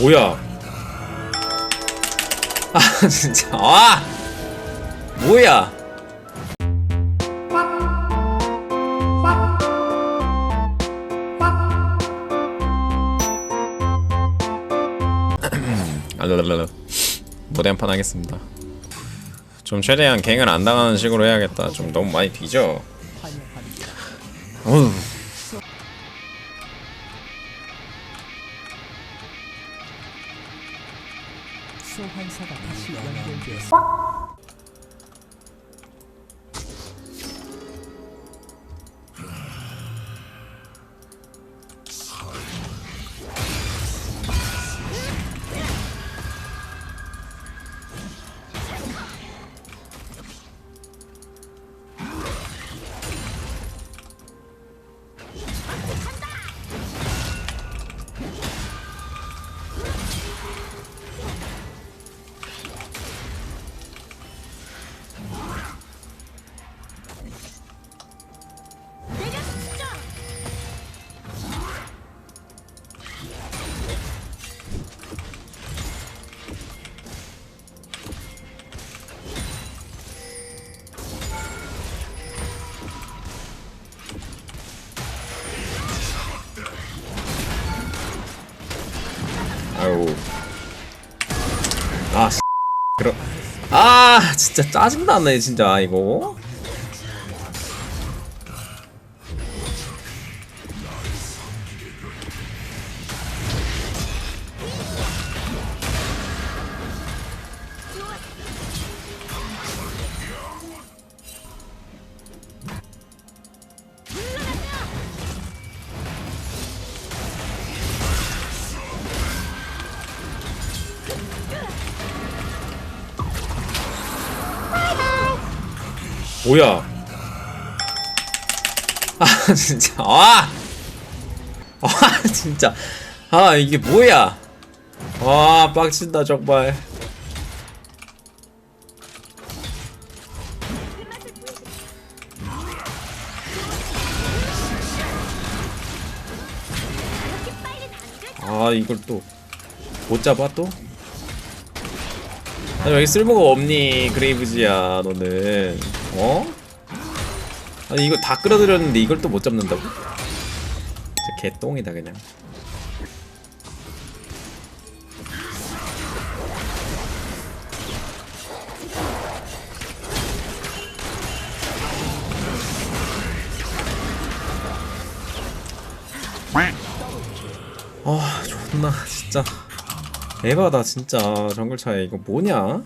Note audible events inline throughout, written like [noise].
뭐야? 아 [laughs] 진짜 아 뭐야? [clears throat] 알랄랄라 무대 한판 하겠습니다. 좀 최대한 갱을 안 당하는 식으로 해야겠다. 좀 너무 많이 뒤져. 어휴. 소환사가 다시 연 아, 씨. 그럼. 아, 진짜 짜증나네, 진짜, 이거. 뭐야? 아, 진짜. 아! 아, 진짜. 아, 이게 뭐야? 아, 빡친다, 정말. 아, 이걸 또 못 잡아 또? 아니 왜 쓸모가 없니 그레이브즈야 너는 어? 아니 이거 다 끌어들였는데 이걸 또 못 잡는다고? 진짜 개똥이다 그냥 아 존나 진짜 에바다 진짜 정글 차이 이거 뭐냐?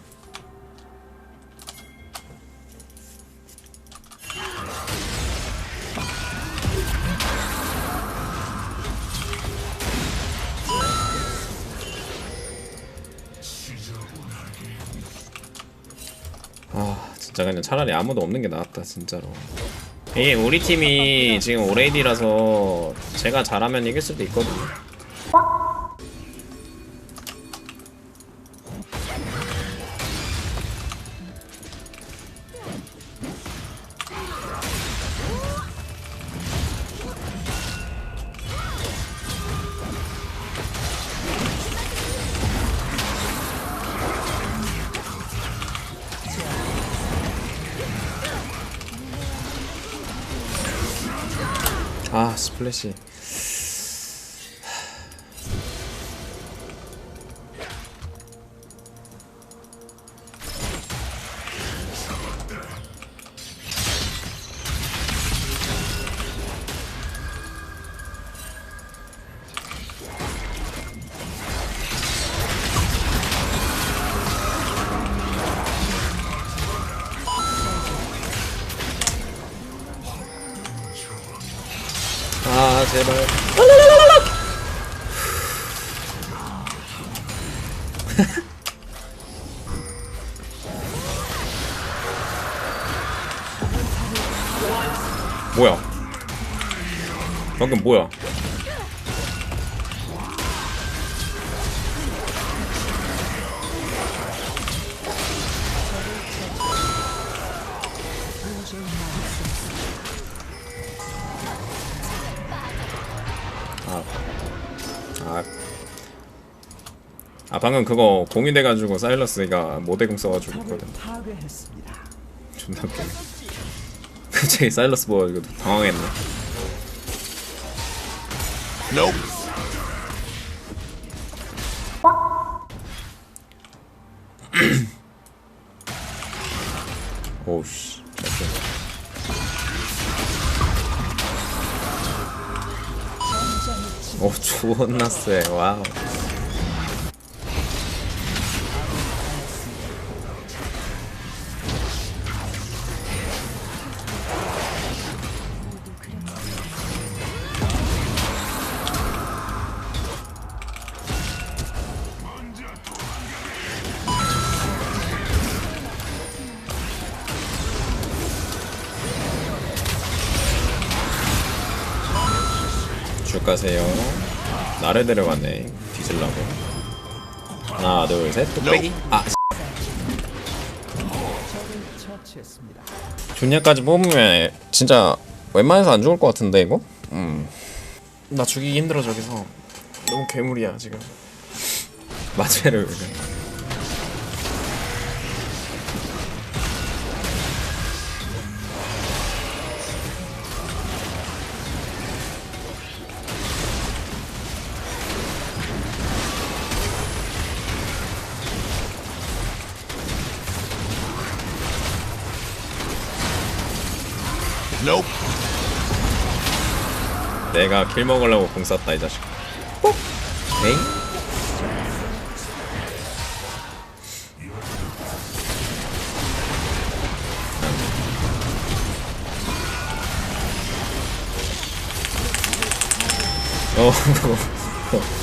진짜 그냥 차라리 아무도 없는 게 나았다 진짜로. 이게 우리 팀이 지금 오레이디라서 제가 잘하면 이길 수도 있거든요 스플래시 제발. [laughs] 뭐야? 방금 뭐야 아, 방금 그거 공유돼가지고 사일러스가 모대공 써가지고 있거든. 존나 웃기네 갑자기 사일러스 보여가지고 당황했네. 오우씨 오 [clears throat] 존나 쎄. 와우 쭉 가세요? 나를 데려가네 뒤질라고. 하나 둘셋 뚝배기. 아. 존야까지 뽑으면 진짜 웬만해서 안 죽을 것 같은데 이거? 음나 죽이기 힘들어 저기서. 너무 괴물이야 지금. 마체를 내가 킬 먹으려고 공 쐈다 이 자식. 뽁 에잉? 어 [laughs]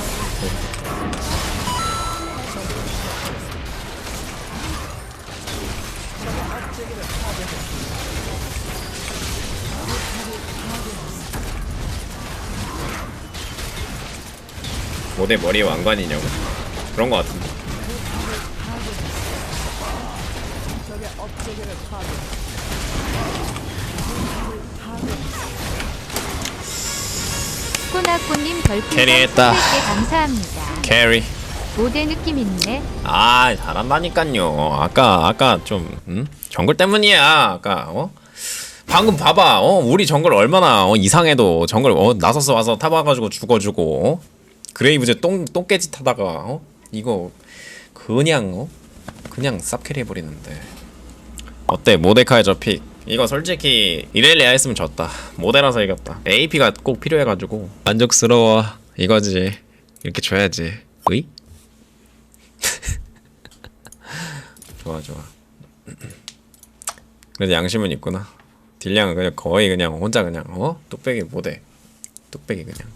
모대 머리에 왕관이냐고 그런 거 같은데 코나코님 별풍선 캐리했다. 300개 감사합니다. 캐리 모델 느낌 있네. 아 잘한다니깐요 아까 아까 좀 음? 정글 때문이야 아까 어 방금 봐봐 어 우리 정글 얼마나 어, 이상해도 정글 어 나서서 와서 타봐가지고 죽어주고 어? 그레이브즈 똥 똥개짓 하다가 어? 이거 그냥 어? 그냥 쌉캐리 해버리는데. 어때? 모데카의 저 픽. 이거 솔직히 이렐리아 했으면 졌다. 모데라서 이겼다. AP가 꼭 필요해가지고. 만족스러워. 이거지. 이렇게 줘야지. 으이? [laughs] 좋아 좋아. [clears throat] 그래도 양심은 있구나. 딜량은 그냥 거의 그냥 혼자 그냥 어? 뚝배기 못해 뚝배기 그냥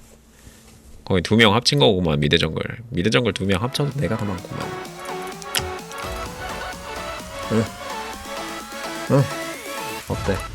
거의 두 명 합친 거구만 미드 정글 미드 정글 두 명 합쳐도 내가 더 많구만 응. 응. 어때?